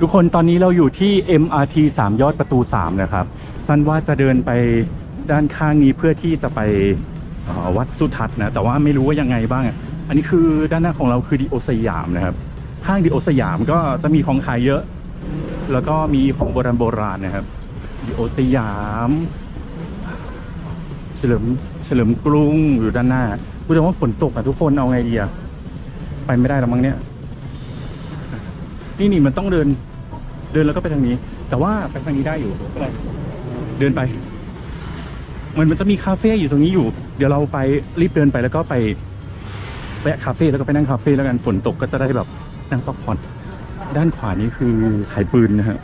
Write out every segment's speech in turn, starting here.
ทุกคนตอนนี้เราอยู่ที่ MRT 3 ยอดประตู 3 นะครับ สันว่าจะเดินไปด้านข้างนี้เพื่อที่จะไปวัดสุทัศน์นะ แต่ว่าไม่รู้ว่ายังไงบ้าง อันนี้คือด้านหน้าของเราคือดิโอสยามนะครับ ห้างดิโอสยามก็จะมีของขายเยอะ แล้วก็มีของโบราณโบราณนะครับดิโอสยาม เฉลิมเฉลิมกรุงอยู่ด้านหน้าพูดถึงว่าฝนตกอะทุกคนเอาไงดีอะไปไม่ได้แล้วมั้งเนี่ย นี่นี่มันต้องเดิน เดินแล้วก็ไปทางนี้ แต่ว่าไปทางนี้ได้อยู่ไม่เป็นไรเดินไป มันมันจะมีคาเฟ่อยู่ตรงนี้อยู่ เดี๋ยวเราไปรีบเดินไปแล้วก็ไปแวะคาเฟ่แล้วก็ไปนั่งคาเฟ่แล้วกันฝนตกก็จะได้แบบนั่งพักผ่อนด้านขวานี้คือขายปืนนะฮะ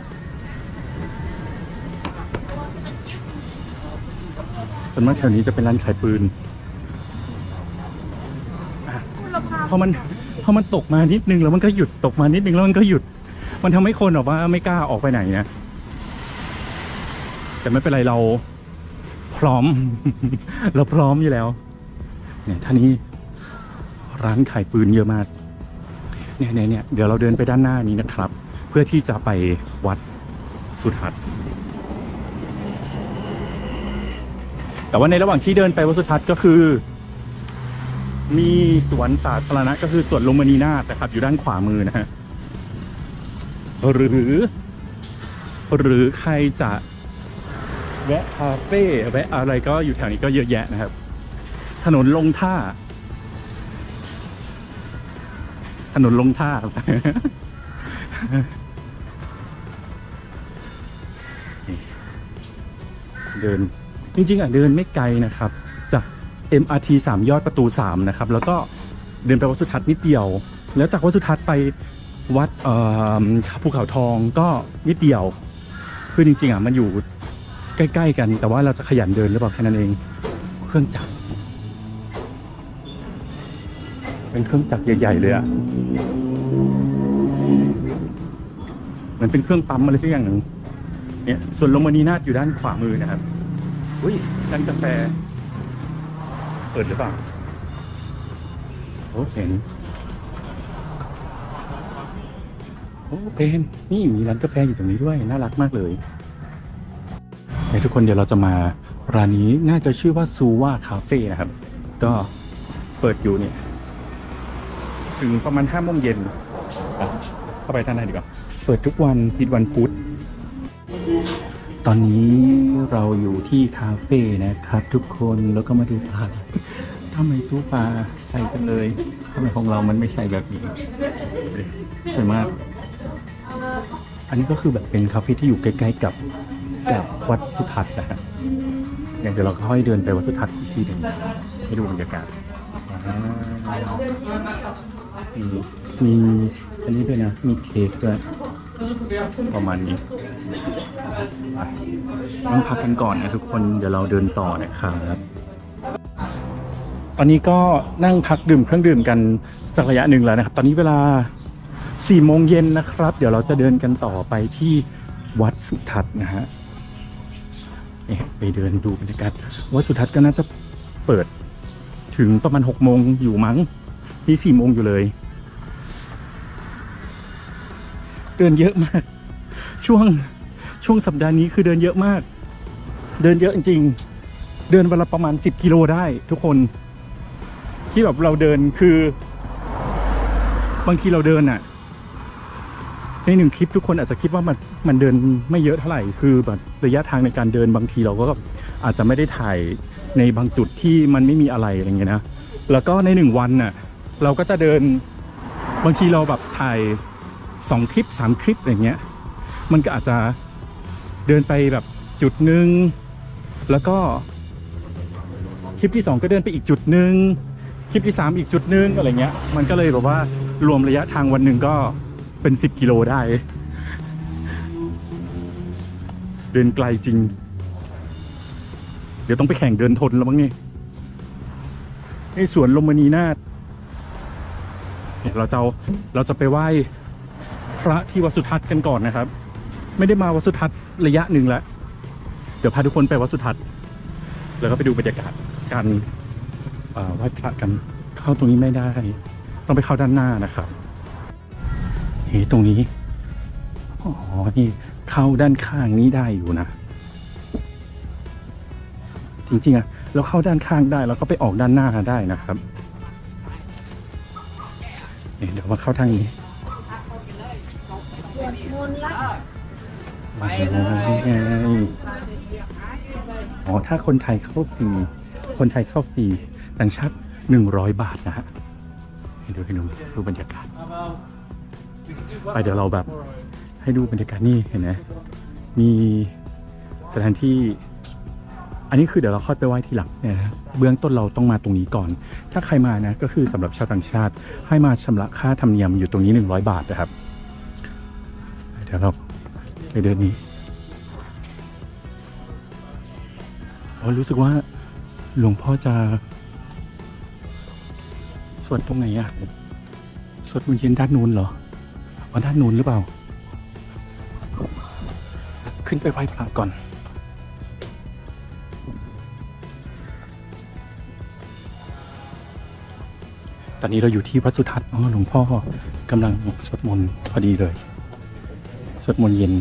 ส่วนมากแถวนี้จะเป็นร้านขายปืนอะพอมัน พอมันตกมานิดนึงแล้วมันก็หยุดตกมานิดนึงแล้วมันก็หยุด มันทำให้คนแบบว่าไม่กล้าออกไปไหนนะแต่ไม่เป็นไรเราพร้อม เราพร้อมอยู่แล้ว เนี่ยท่านี้ร้านขายปืนเยอะมากเนี่ยเนี่ยเนี่ยเดี๋ยวเราเดินไปด้านหน้านี้นะครับ เพื่อที่จะไปวัดสุทัศน์แต่ว่าในระหว่างที่เดินไปวัดสุทัศน์ก็คือ มีสวนสาธารณะก็คือสวนลมณีนาถนะครับ อยู่ด้านขวามือนะฮะหรือ หรือใครจะแวะคาเฟ่แวะอะไรก็อยู่แถวนี้ก็เยอะแยะนะครับ ถนนลงท่า ถนนลงท่า เดิน จริงๆอะเดินไม่ไกลนะครับ จาก MRT 3 ยอดประตู 3 นะครับ แล้วก็เดินไปวัดสุทัศน์นิดเดียว แล้วจากวัดสุทัศน์ไปวัดภูเขาทองก็นิดเดียว คือจริงๆอะมันอยู่ใกล้ ๆ กัน แต่ว่าเราจะขยันเดินหรือเปล่าแค่นั้นเอง เครื่องจักร เป็นเครื่องจักรใหญ่ ๆ เลยอะเหมือนเป็นเครื่องปั๊มอะไรสักอย่างหนึ่งเนี่ยส่วนลมณีนาฏอยู่ด้านขวามือนะครับ อุ้ยร้านกาแฟ เปิดหรือเปล่าโอ้เห็นโอ้เป็นนี่มีร้านกาแฟอยู่ตรงนี้ด้วย น่ารักมากเลยเฮ้ยทุกคนเดี๋ยวเราจะมาร้านนี้น่าจะชื่อว่าซูว่าคาเฟ่นะครับ ก็เปิดอยู่เนี่ย ถึงประมาณห้าโมงเย็นอะเข้าไปท่านในดีกว่า เปิดทุกวันปิดวันพุธ ตอนนี้เราอยู่ที่คาเฟ่นะครับ ทุกคนแล้วก็มาดูปลาทำไมตู้ปลาใส่กันเลยทำไมของเรามันไม่ใช่แบบนี้สวยมาก อันนี้ก็คือแบบเป็นคาเฟ่ที่อยู่ใกล้ๆกับกับวัดสุทัศน์นะฮะอย่างเดี๋ยวเราค่อยเดินไปวัดสุทัศน์อีกทีหนึ่งให้ดูบรรยากาศมีมีอันนี้ด้วยนะมีเค้กด้วย ประมาณนี้ต้องพักกันก่อนนะทุกคนเดี๋ยวเราเดินต่อนะครับตอนนี้ก็นั่งพักดื่มเครื่องดื่มกันสักระยะหนึ่งแล้วนะครับ ตอนนี้เวลา4ี่โมงเย็นนะครับ เดี๋ยวเราจะเดินกันต่อไปที่วัดสุทัศน์นะฮะไปเดินดูบรรยากาศวัดสุทัศน์ก็น่าจะเปิดถึงประมาณ6กโมงอยู่มั้งนี่สี่โมงอยู่เลย เดินเยอะมาก ช่วงช่วงสัปดาห์นี้คือเดินเยอะมาก เดินเยอะจริงๆเดินวันละประมาณ 10 กิโลได้ทุกคน ที่แบบเราเดินคือ บางทีเราเดินอะในหนึ่งคลิปทุกคนอาจจะคิดว่ามันมันเดินไม่เยอะเท่าไหร่คือแบบระยะทางในการเดินบางทีเราก็อาจจะไม่ได้ถ่ายในบางจุดที่มันไม่มีอะไรอะไรเงี้ยนะแล้วก็ในหนึ่งวันน่ะเราก็จะเดินบางทีเราแบบถ่าย สองคลิปสามคลิปอะไรเงี้ย มันก็อาจจะเดินไปแบบจุดหนึ่งแล้วก็คลิปที่สองก็เดินไปอีกจุดหนึ่งคลิปที่สามอีกจุดหนึ่งอะไรเงี้ย มันก็เลยแบบว่ารวมระยะทางวันหนึ่งก็เป็นสิบกิโลได้ เดินไกลจริง เดี๋ยวต้องไปแข่งเดินทนแล้วมั้งนี่ในสวนลมณีนาถเนี่ยเราจะเอาเราจะไปไหว้ พระที่วัดสุทัศน์กันก่อนนะครับ ไม่ได้มาวัดสุทัศน์ระยะหนึ่งแล้วเดี๋ยวพาทุกคนไปวัดสุทัศน์แล้วก็ไปดูบรรยากาศการไหว้พระกันเข้าตรงนี้ไม่ได้ ต้องไปเข้าด้านหน้านะครับเฮ้ตรงนี้ อ๋อ นี่เข้าด้านข้างนี้ได้อยู่นะ จริงๆอะเราเข้าด้านข้างได้แล้วก็ไปออกด้านหน้าได้นะครับ เดี๋ยวมาเข้าทางนี้ อ๋อ ถ้าคนไทยเข้าฟรี คนไทยเข้าฟรีต่างชาติหนึ่งร้อยบาทนะฮะให้ดูให้ดูดูบรรยากาศ ไปเดี๋ยวเราแบบ ให้ดูบรรยากาศนี่เห็นไหมมีสถานที่ อันนี้คือเดี๋ยวเราค่อยไปไหว้ทีหลังเนี่ยนะเบื้องต้นเราต้องมาตรงนี้ก่อน ถ้าใครมานะก็คือสำหรับชาวต่างชาติ ให้มาชำระค่าธรรมเนียมอยู่ตรงนี้ 100 บาทนะครับ เดี๋ยวเรา ไปเดินนี้อ๋อรู้สึกว่าหลวงพ่อจะสวดตรงไหนอะสวดมนต์เย็นด้านนู้นเหรออ๋อด้านนู้นหรือเปล่า ขึ้นไปไหว้พระก่อนตอนนี้เราอยู่ที่วัดสุทัศน์อ๋อหลวงพ่อกำลังสวดมนต์พอดีเลย สวดมนต์เย็น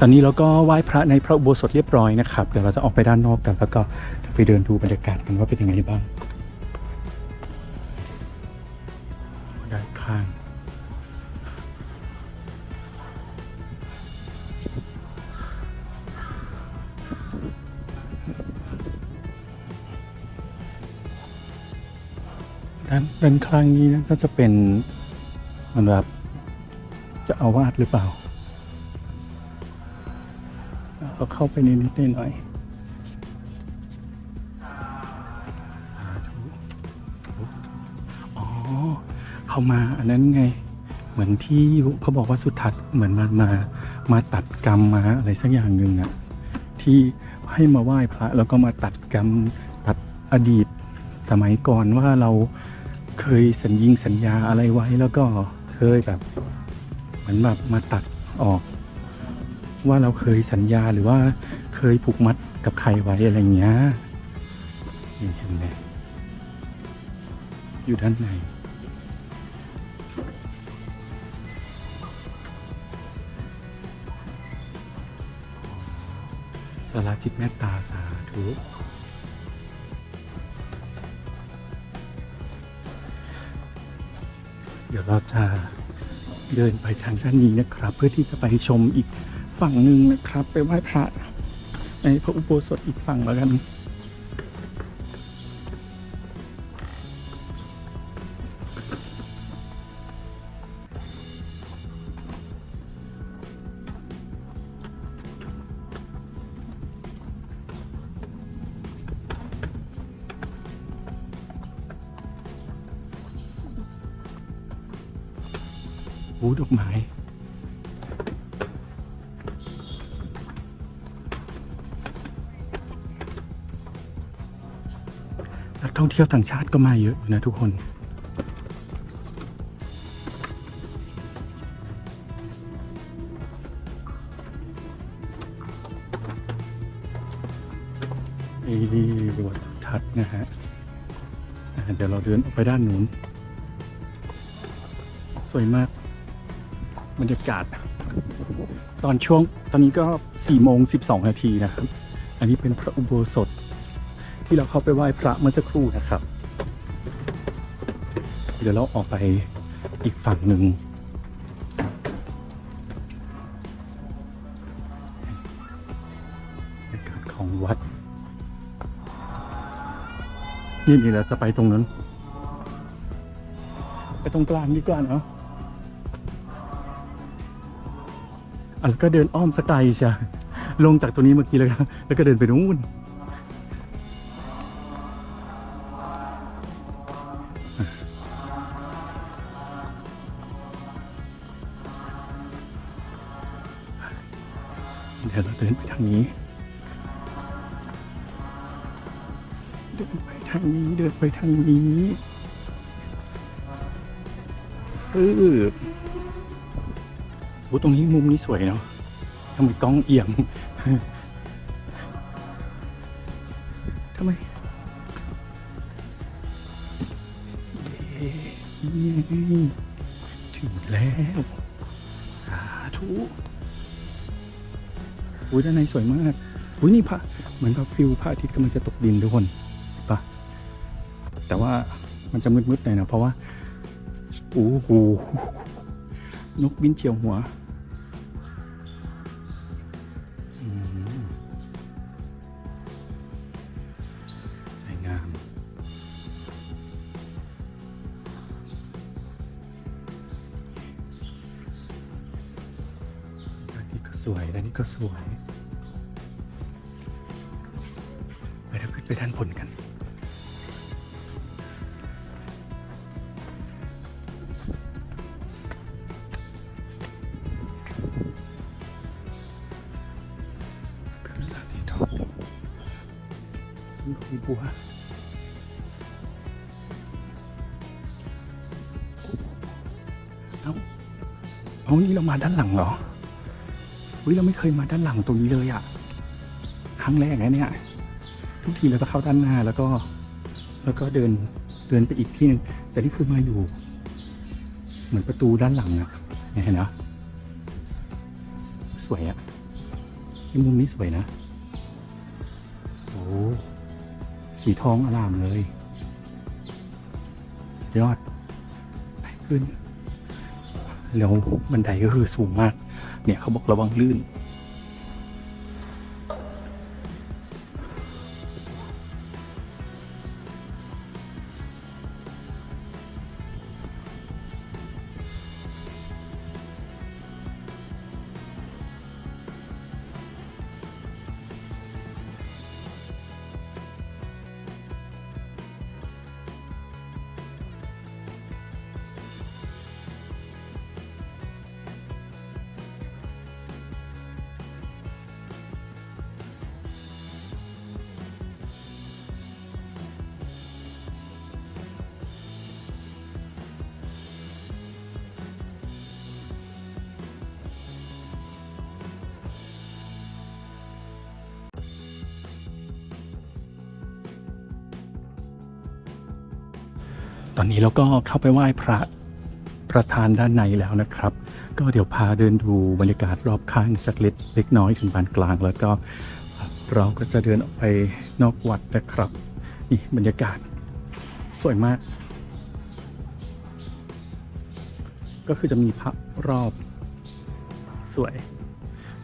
ตอนนี้เราก็ไหว้พระในพระอุโบสถเรียบร้อยนะครับเดี๋ยวเราจะออกไปด้านนอกกันแล้วก็ไปเดินดูบรรยากาศกันว่าเป็นยังไงบ้างด้านข้างด้านด้านข้างนี้น่าจะเป็นเหมันแบบเจะเอาวาดหรือเปล่า เราเข้าไปในนิดหน่อยสาธุอ๋อ เขามาอันนั้นไง เหมือนที่เขาบอกว่าสุทัศน์เหมือนมามามาตัดกรรมมาอะไรสักอย่างหนึ่งอะที่ให้มาไหว้พระแล้วก็มาตัดกรรมตัดอดีตสมัยก่อนว่าเราเคยสัญญิงสัญญาอะไรไว้แล้วก็เคยแบบ เหมือนแบบมาตัดออก ว่าเราเคยสัญญาหรือว่าเคยผูกมัดกับใครไว้อะไรเงี้ยนี่เห็นไหมอยู่ด้านในสาราจิตเมตตาสาธุเดี๋ยวเราจะเดินไปทางด้านนี้นะครับ เพื่อที่จะไปชมอีก ฝั่งหนึ่งนะครับ ไปไหว้พระในพระอุโบสถอีกฝั่งแล้วกันหูดอกไม้ ท่องเที่ยวต่างชาติก็มาเยอะนะทุกคน นี่วัดสุทัศน์นะฮะเดี๋ยวเราเดินออกไปด้านนู้น สวยมาก บรรยากาศ ตอนช่วงตอนนี้ก็4โมง12 นาทีนะครับ อันนี้เป็นพระอุโบสถ ที่เราเข้าไปไหว้พระเมื่อสักครู่นะครับ เดี๋ยวเราออกไปอีกฝั่งหนึ่งบรรยากาศของวัด นี่นี่เราจะไปตรงนั้น ไปตรงกลางดีกว่าเนาะอะแล้วก็เดินอ้อมสกไกลใช่ลงจากตัวนี้เมื่อกี้แล้วแล้วก็เดินไปนู่น ดี๋ยวเราเดินไปทางนี้ เดินไปทางนี้เดินไปทางนี้ฟืบโอ้ตรงนี้มุมนี้สวยเนาะทำไมกล้องเอียงทำไมถึงแล้ว สาธุ อุ้ยด้านในสวยมากอุ้ยนี่พระเหมือนกับฟิลพระอาทิตย์กำลังจะตกดินทุกคนเห็นปะแต่ว่ามันจะมืดๆหน่อยนะเพราะว่าโอ้โหนกบินเฉียวหัว ไปเราขึ้นไปด้านบนกันขึ้นด้านนี้ต่อมีคุยบัวเอ้าเอานี่เรามาด้านหลังเหรอ อุ้ยเราไม่เคยมาด้านหลังตรงนี้เลยอะครั้งแรกนะเนี่ย ทุกทีเราจะเข้าด้านหน้าแล้วก็ แล้วก็เดินเดินไปอีกที่หนึ่งแต่นี่คือมาอยู่ เหมือนประตูด้านหลังอะเนี่ยเห็นไหมสวยอะที่มุมนี้สวยนะโอ้สีทองอลามเลยยอดไปขึ้นแล้วบันไดก็คือสูงมาก เนี่ยเขาบอกระวังลื่น อนนี้เราก็เข้าไปไหว้พระประธานด้านในแล้วนะครับ ก็เดี๋ยวพาเดินดูบรรยากาศรอบข้างสักเล็กเล็กน้อยถึงบานกลาง แล้วก็เราก็จะเดินออกไปนอกวัดนะครับ นี่บรรยากาศสวยมาก ก็คือจะมีพระรอบสวย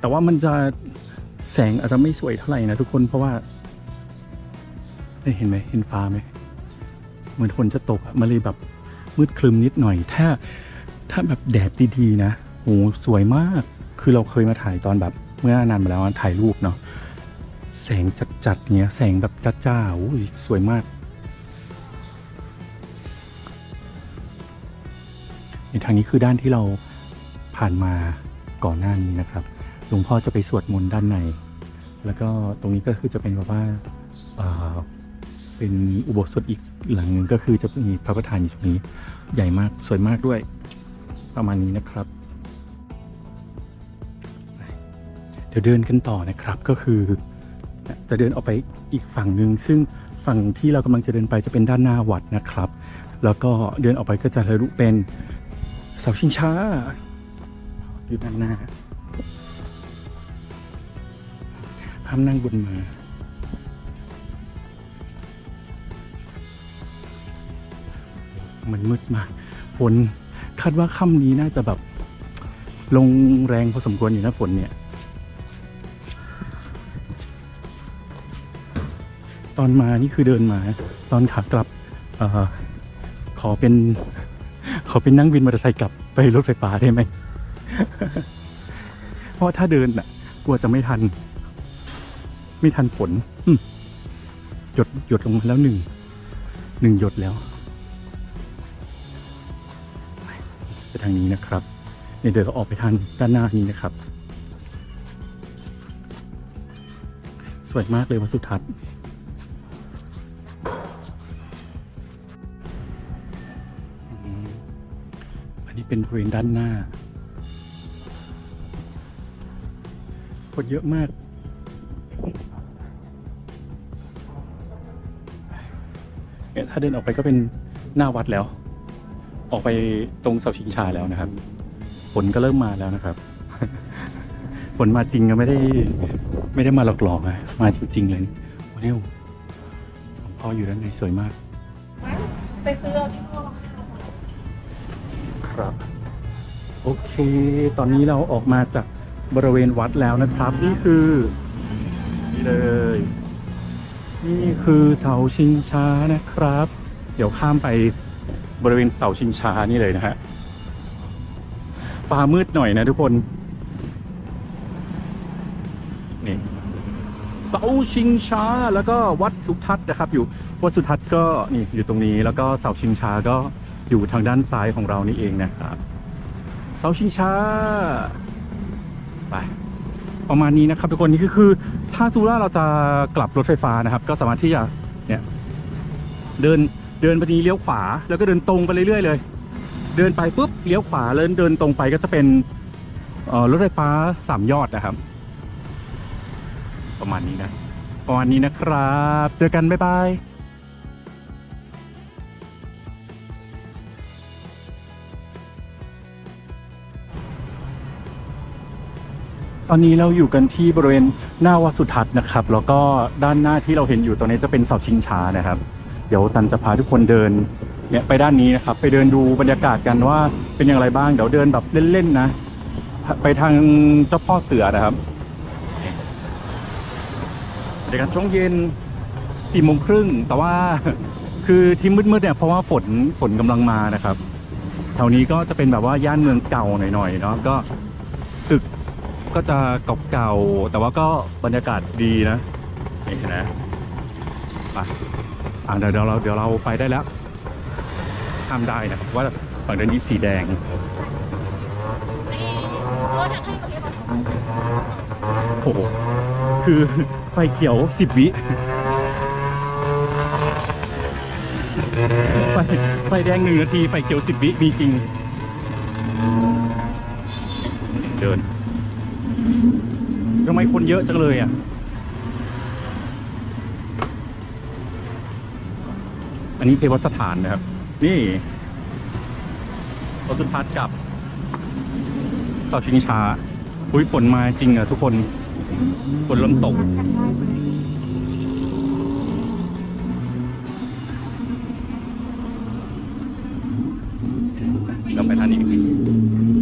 แต่ว่ามันจะแสงอาจจะไม่สวยเท่าไหร่นะทุกคนเพราะว่าเอ้ยเห็นไหมเห็นฟ้าไหม เหมือนฝนจะตกอะมันเลยแบบมืดครึมนิดหน่อย ถ้าถ้าแบบแดดดีๆนะโหสวยมาก คือเราเคยมาถ่ายตอนแบบเมื่อนานมาแล้วอะถ่ายรูปเนาะแสงจัดๆเนี้ยแสงแบบจัดจ้าๆอุ้ยสวยมากในทางนี้คือด้านที่เราผ่านมาก่อนหน้านี้นะครับ หลวงพ่อจะไปสวดมนต์ด้านใน แล้วก็ตรงนี้ก็คือจะเป็นแบบว่า เป็นอุโบสถอีกหลังหนึ่งก็คือจะมีพระประธานอยู่ตรงนี้ใหญ่มากสวยมากด้วย ประมาณนี้นะครับ เดี๋ยวเดินกันต่อนะครับก็คือจะเดินออกไปอีกฝั่งหนึ่งซึ่งฝั่งที่เรากำลังจะเดินไปจะเป็นด้านหน้าวัดนะครับ แล้วก็เดินออกไปก็จะทะลุเป็นเสาชิงช้าอยู่ด้านหน้าห้ามนั่งบนมา มันมืดมากฝนคาดว่าค่ำนี้น่าจะแบบ ลงแรงพอสมควรอยู่นะฝนเนี่ย ตอนมานี่คือเดินมา ตอนขากลับอขอเป็น ขอเป็นนั่งวินมอเตอร์ไซค์กลับไปรถไฟฟ้าได้ไหม เพราะถ้าเดินน่ะ กลัวจะไม่ทัน ไม่ทันฝนหยดหยดลงมาแล้วหนึ่งหนึ่งหยดแล้ว ไปทางนี้นะครับเนี่ยเดี๋ยวเราออกไปทางด้านหน้านี้นะครับ สวยมากเลยวัดสุทัศน์อันนี้เป็นบริเวณด้านหน้าคนเยอะมากเนี่ยถ้าเดินออกไปก็เป็นหน้าวัดแล้ว ออกไปตรงเสาชิงชาแล้วนะครับ ฝนก็เริ่มมาแล้วนะครับ ฝนมาจริงก็ไม่ได้ ไม่ได้มาหลอกๆนะมาจริง ๆ เลยโอ้เนี่ยหลวงพ่ออยู่ด้านในสวยมาก ไปซื้อเอาที่พ่อครับ โอเค ตอนนี้เราออกมาจากบริเวณวัดแล้วนะครับ นี่คือ นี่เลย นี่คือเสาชิงช้านะครับ เดี๋ยวข้ามไป บริเวณเสาชิงช้านี่เลยนะฮะฟ้ามืดหน่อยนะทุกคน นี่เสาชิงช้าแล้วก็วัดสุทัศน์นะครับ อยู่วัดสุทัศน์ก็นี่อยู่ตรงนี้แล้วก็เสาชิงช้าก็อยู่ทางด้านซ้ายของเรานี่เองนะครับเสาชิงช้าไปประมาณนี้นะครับทุกคนนี่คือคือถ้าซูราเราจะกลับรถไฟฟ้านะครับ ก็สามารถที่จะเนี่ยเดิน เดินไปนี้เลี้ยวขวาแล้วก็เดินตรงไปเรื่อยๆเลย เดินไปปุ๊บเลี้ยวขวาแล้วเดินตรงไปก็จะเป็นรถไฟฟ้าสามยอดนะครับ ประมาณนี้นะประมาณนี้นะครับ เจอกัน บ๊ายบายตอนนี้เราอยู่กันที่บริเวณหน้าวัดสุทัศน์นะครับ แล้วก็ด้านหน้าที่เราเห็นอยู่ตรงนี้จะเป็นเสาชิงช้านะครับ เดี๋ยวจันจะพาทุกคนเดินเนี่ยไปด้านนี้นะครับ ไปเดินดูบรรยากาศกันว่าเป็นอย่างไรบ้าง เดี๋ยวเดินแบบเล่นๆนะ ไปทางเจ้าพ่อเสือนะครับบรรยากาศช่วงเย็นสี่โมงครึ่งแต่ว่าคือที่มืดๆเนี่ยเพราะว่าฝนฝนกำลังมานะครับแถวนี้ก็จะเป็นแบบว่าย่านเมืองเก่าหน่อยๆเนาะก็ตึกก็จะเก่าๆแต่ว่าก็บรรยากาศดีนะเห็นไหมไป อ่าเดี๋ยวเดี๋ยวเราเดี๋ยวเราไปได้แล้วข้ามได้นะครับว่าฝั่งด้านนี้สีแดงโอ้โหคือไฟเขียวสิบวิไฟไฟแดงหนึ่งนาทีไฟเขียวสิบวิมีจริง เดินทำไมคนเยอะจังเลยอะ อันนี้เทวสถานนะครับ นี่รถสุทัศน์กับเสาชิงช้าอุ้ยฝนมาจริงอะทุกคนฝนเริ่มตก เราไปทางนี้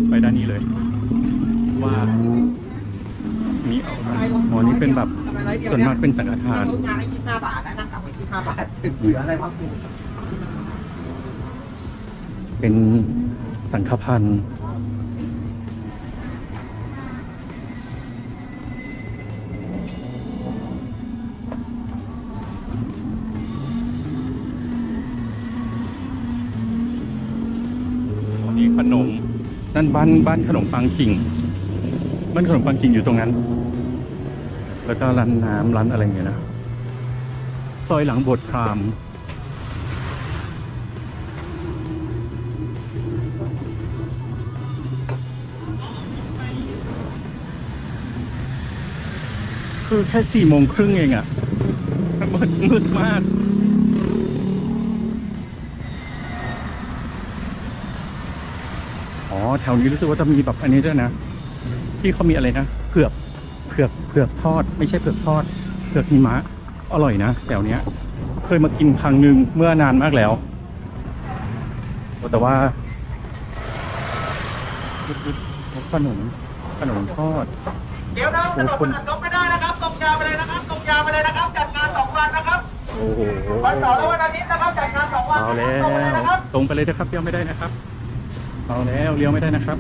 ไปด้านนี้เลย ว่ามีเอาอ๋อนี่เป็นแบบส่วนมากเป็นสังฆทานลูกงานให้าบาทเหลืออะไรบ้างเป็นสังฆพันธ์วันนี้ขนม นั่นบ้านบ้านขนมปังคิง บ้านขนมปังคิงอยู่ตรงนั้น แล้วก็ร้านน้ำร้านอะไรเงี้ยนะ ซอยหลังบสถ์พรามคือแค่สี่โมงครึ่งเองอะมืดมืดมากอ๋อ แถวนี้รู้สึกว่าจะมีแบบอันนี้ด้วยนะ ที่เขามีอะไรนะเผือกเผือกเผือกทอด ไม่ใช่เผือกทอดเผือกหิมะ อร่อยนะแถวเนี้ย เคยมากินครั้งหนึ่งเมื่อนานมากแล้ว แต่ว่าขนมขนมทอดเดี๋ยวนะถนนมันอัดลบไม่ได้นะครับตรงยาวไปเลยนะครับตรงยาวไปเลยนะครับจัดงานสองวันนะครับโอ้โหวันเสาร์และวันอาทิตย์นะครับจัดงานสองวันเอาแล้วตรงไปเลยนะครับตรงไปเลยนะครับเลี้ยวไม่ได้นะครับเอาแล้วเลี้ยวไม่ได้นะครับ